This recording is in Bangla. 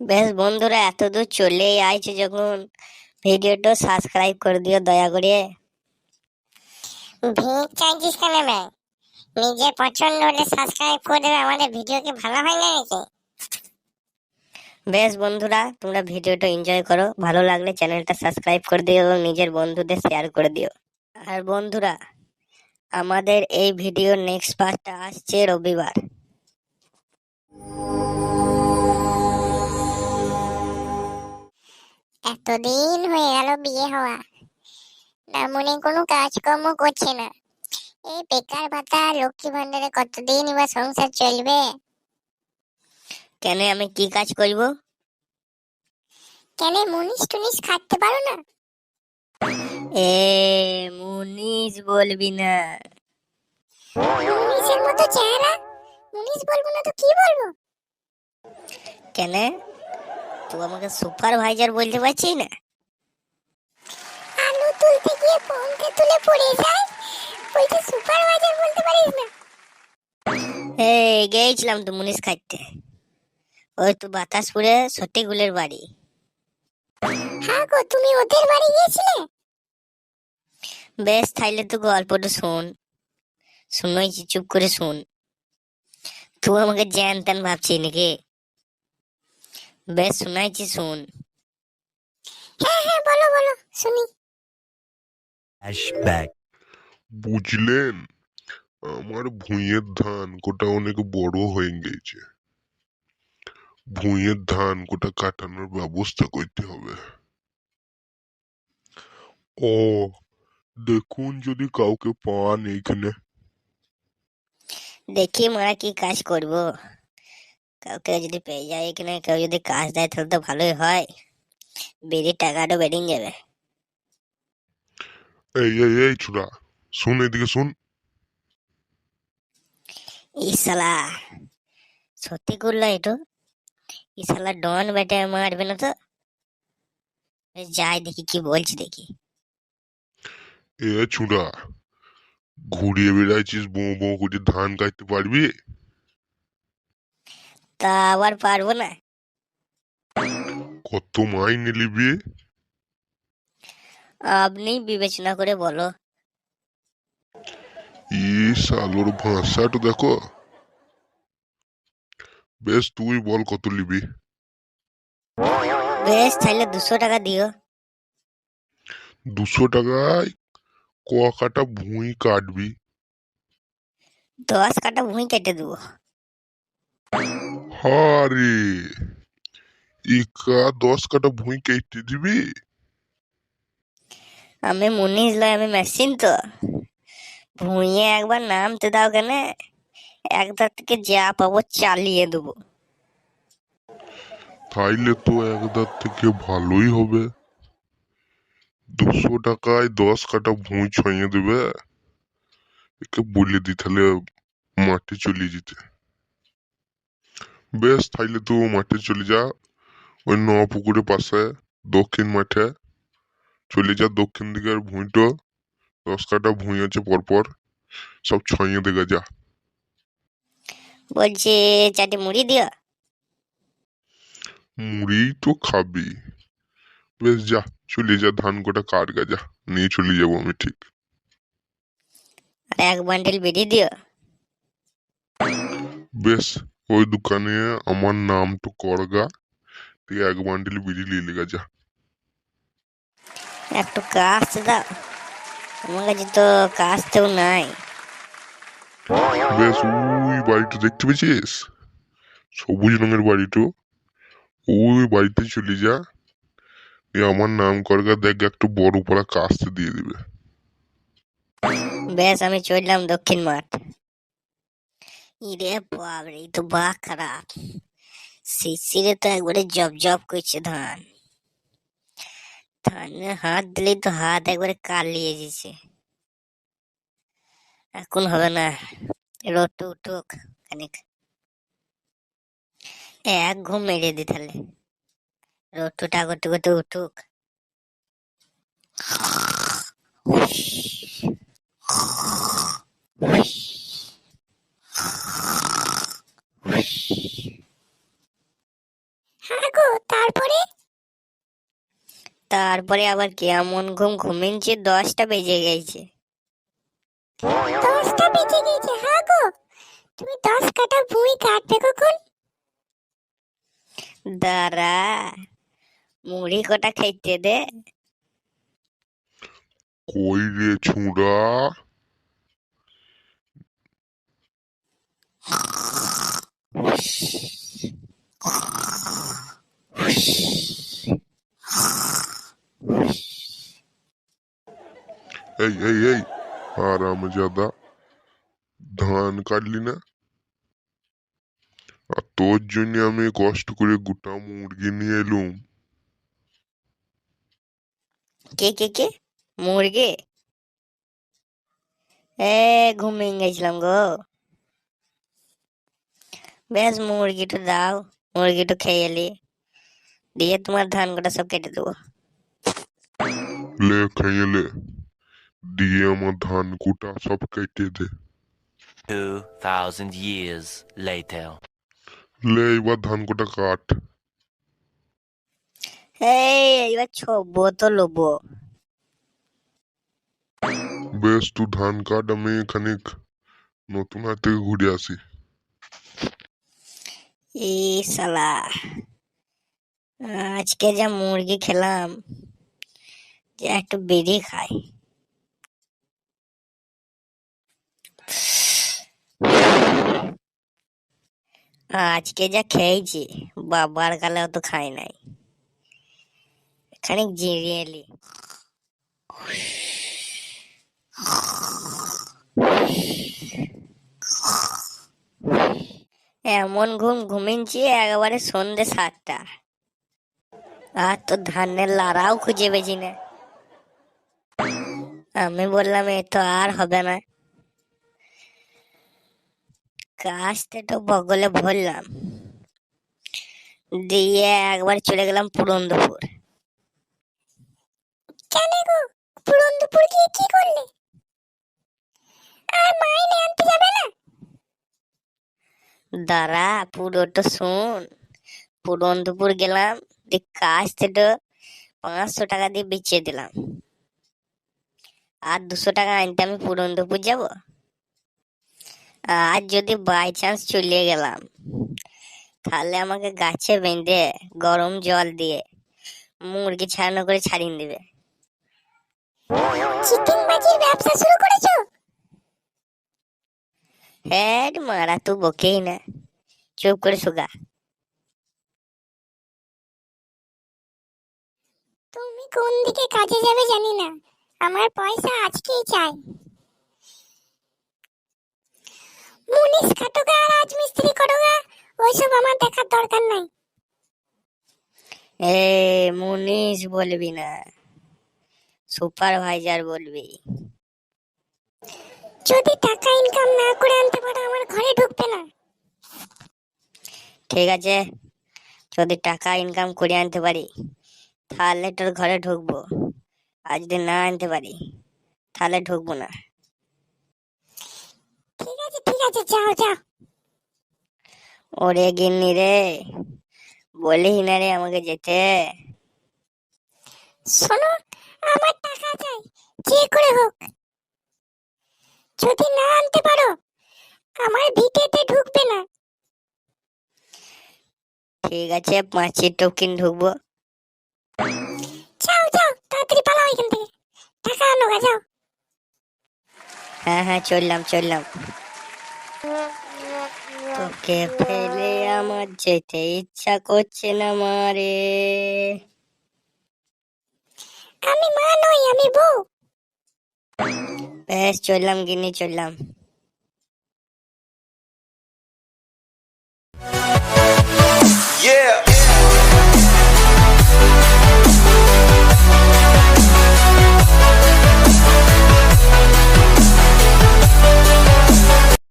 বেশ বন্ধুরা এত দূর চলেই আইছে যখন। ভিডিওটা সাবস্ক্রাইব করে দিও দয়া করে। ভিড় চাইছিস কেন বে নিজের পছন্দ হলে সাবস্ক্রাইব করে দেবে আমাদের ভিডিও কি ভালো হয় না নাকি? বেশ বন্ধুরা তোমরা ভিডিওটা এনজয় করো। ভালো লাগলে চ্যানেলটা সাবস্ক্রাইব করে দিও এবং নিজের বন্ধুদের শেয়ার করে দিও। আর বন্ধুরা আমাদের এই ভিডিও নেক্সট পার্টটা আসছে রবিবার। এতদিন হয়ে গেল বিয়ে হওয়া। না মনে কোনো কাজকর্ম করছে না। এই বেকার ভাতা লক্ষ্মী ভান্ডারে কতদিন এবার সংসার চলবে? কেন আমি কি কাজ করব? কেন মুনিশ টুনিশ খাটতে পারো না? এ মুনিশ বলবি না। মুনিশের মতো চেহারা? মুনিশ বলব না তো কি বলব? কেন? তুই আমাকে সুপারভাইজার বলতে পারছিস না? আলু তুলতে গিয়ে পঙ্কে তুলে পড়ে যায় বলছে সুপারভাইজার বলতে পারিস না? এই গেছিলাম তো মুনিশ খাইতে। ওই তো বাতাসপুরে সতীগুলের বাড়ি। হ্যাঁ গো তুমি ওদের বাড়ি গিয়েছিলে? বেশ তাইলে তো গল্পটা শোন। শুনেছি চুপ করে শুন। তুই আমাকে জ্যান ত্যান ভাবছিস নাকি? বেশ শোনাইছি শুন। হ্যাঁ হ্যাঁ বলো বলো শুনি। Flashback বুঝলেন? আমার ভুঁইয়ের ধান কোটা অনেক বড় হয়ে গেছে। ভুঁইয়ের ধান কোটা কাটানোর ব্যবস্থা করতে হবে। ও দেখুন যদি কাউকে পান এখানে দেখি মারা কি কাজ করব। কাউকে যদি পেয়ে যায় এখানে কেউ যদি কাজ দেয় তাহলে তো ভালোই হয়। বেরিয়ে টাকাটা বেরিয়ে যাবে। এই এই এই ছোড়া শুন এদিকে শুন। ইসালা সত্যি করল এটা ইসালা ডন বেটে মারবে না তো? যাই দেখি কি বলছি দেখি। এ ছোড়া ঘুরিয়ে বেড়াইছিস বো বো করে ধান কাটতে পারবি? তা আবার পারব না। কত মাইনে নিবি আপনি বিবেচনা করে বলো। ইস আলোর ভাষাটা দেখো। বেশ তুই বল কত নিবি? বেশ তাহলে দুশো টাকা দিও। দুশো টাকায় ক কাটা ভুঁই কাটবি। দশ কাটা ভুঁই কেটে দেবো। হারে। ইকা দশ কাটা ভুঁই কেটে দিবি? আমি মুনিশ লয় আমি মেশিন তো। ভুঁইয়ে একবার নামতে দাও কেন একদার থেকে যা পাবো চালিয়ে দেবো। তাইলে তো একদার থেকে ভালোই হবে। দুশো টাকায় দশ কাটা ভুঁই ছইয়ে দেবে। একে বলে দি তাহলে মাঠে চলে যেতে বেশ তাইলে তো মাঠে চলে যা। ওই ন পুকুরের পাশে দক্ষিণ মাঠে। চলে যা দক্ষিণ দিকের ভুঁইটো। দশ কাটা ভুঁই আছে পরপর। সব ছইয়ে দেগে যা। বলছি চারটি মুড়ি দিও? মুড়ি তো খাবি। বেশ যা চলে যা ধান কোটা গা যা নিয়ে চলে যাব আমি ঠিক। এক বান্ডেল বেরিয়ে দিও? বেশ ওই দোকানে আমার নাম তো করগা। তুই এক বান্ডিল বিড়ি নিয়ে লেগা যা। একটু কাস্তে দাও। আমার কাছে তো কাস্তেও নাই। বেশ ওই বাড়িটা দেখতে পেয়েছিস? সবুজ রঙের বাড়িটা। ওই বাড়িতে চলে যা। দিয়ে আমার নাম করগা দেখ একটু বড় পড়া কাস্তে দিয়ে দিবে। বেশ আমি চললাম দক্ষিণ মাঠ। ইরে বাবরে তো বা খারাপ শিশিরে তো একবারে জব জব করছে ধান। ধানে হাত দিলেই তো হাত একবারে কালিয়ে দিছে এখন হবে না, রোদ উঠুক খানিক। এক ঘুম মেরে দি তাহলে। রোদটা করতে করতে উঠুক হ্যাঁ গো তারপরে তারপরে আবার কেমন ঘুম ঘুমিয়েছি দশটা বেজে গেছে। দশটা বেজে গেছে হ্যাঁ গো। তুমি দশ কাটা ভুঁই কাটবে কখন? দাঁড়া মুড়ি কটা খাইতে দে। কই রে ছুঁড়া? এই এই এই আরামজাদা ধান কাটলি না? আর তোর জন্য আমি কষ্ট করে গোটা মুরগি নিয়ে এলুম। কে কে কে? মুরগি? এ ঘুমিয়ে গেছিলাম গো। বেশ মুরগিটা দাও মুরগিটা খেয়ে এলি দিয়ে তোমার ধান কটা সব কেটে দেবো। লে খাইয়ে লে। দিয়ে আমার ধান কুটা সব কেটে দে। 2,000 years later. লে এবার ধান কুটা কাট। এই এবার ছবো তো লোবো। বেশ তুই ধান কাট আমি খানিক নতুন হাট থেকে ঘুরে আসি। ই সালা আজকে যা মুরগি খেলাম যে একটু বেরি খাই। আজকে যা খেয়েছি, বাবার কালে অত খাই নাই। খানিক জিরিয়ে এলি এমন ঘুম ঘুমিয়েছি, একেবারে সন্ধে সাতটা। আর তো ধানের লারাও খুঁজে পেয়েছি না। আমি বললাম, এ তো আর হবে না। কাজটা তো বগলে ভরলাম। দিয়ে একবার চলে গেলাম পুরন্দপুর। কেন গো? পুরন্দপুর গিয়ে কি করলে? আর মাইনে আনতে যাবে না? দাঁড়া পুরোটা শুন। পুরন্দপুর গেলাম দিয়ে কাজ থেকে পাঁচশো টাকা দিয়ে বেচিয়ে দিলাম। আর দুশো টাকা আনতে আমি পুরন্দপুর যাব? আর যদি বাই চান্স চলে গেলাম তাহলে আমাকে গাছে বেঁধে গরম জল দিয়ে মুরগি ছাড়ানো করে ছাড়িয়ে দিবে। চিকেন বাজির ব্যবসা শুরু করেছ? হ্যাঁ মারা তুই বকেই না। চুপ করে শুকা তুমি কোন দিকে কাজে যাবে জানি না। আমার পয়সা আজকেই চাই মুনিশ খাটোগা আর রাজমিস্ত্রি করোগা ওইসব আমার দেখার দরকার নাই। এ মুনিশ বলবি না। সুপারভাইজার বলবি। যদি টাকা ইনকাম না করে আনতে পারো আমার ঘরে ঢুকবে না। ঠিক আছে। যদি টাকা ইনকাম করে আনতে পারি তাহলে তোর ঘরে ঢুকবো। আর যদি না আনতে পারি তাহলে ঢুকবো না। ঠিক আছে ঠিক আছে যাও যাও। ওরে গিন্নি রে বলিস না রে আমাকে যেতে। শোনো আমার টাকা চাই যে করে হোক। যদি না আনতে পারো আমার ভিটেতে ঢুকবে না। ঠিক আছে পাঁচের টোকিন ঢুকবো। যাও যাও তাড়াতাড়ি পালাও এখান থেকে। টাকা আনো গা যাও। হ্যাঁ হ্যাঁ চললাম চললাম। তোকে ফেলে আমার যেতে ইচ্ছা করছে না মারে। আমি মা নই আমি বউ। বেশ চললাম গিনে চললাম। Yeah.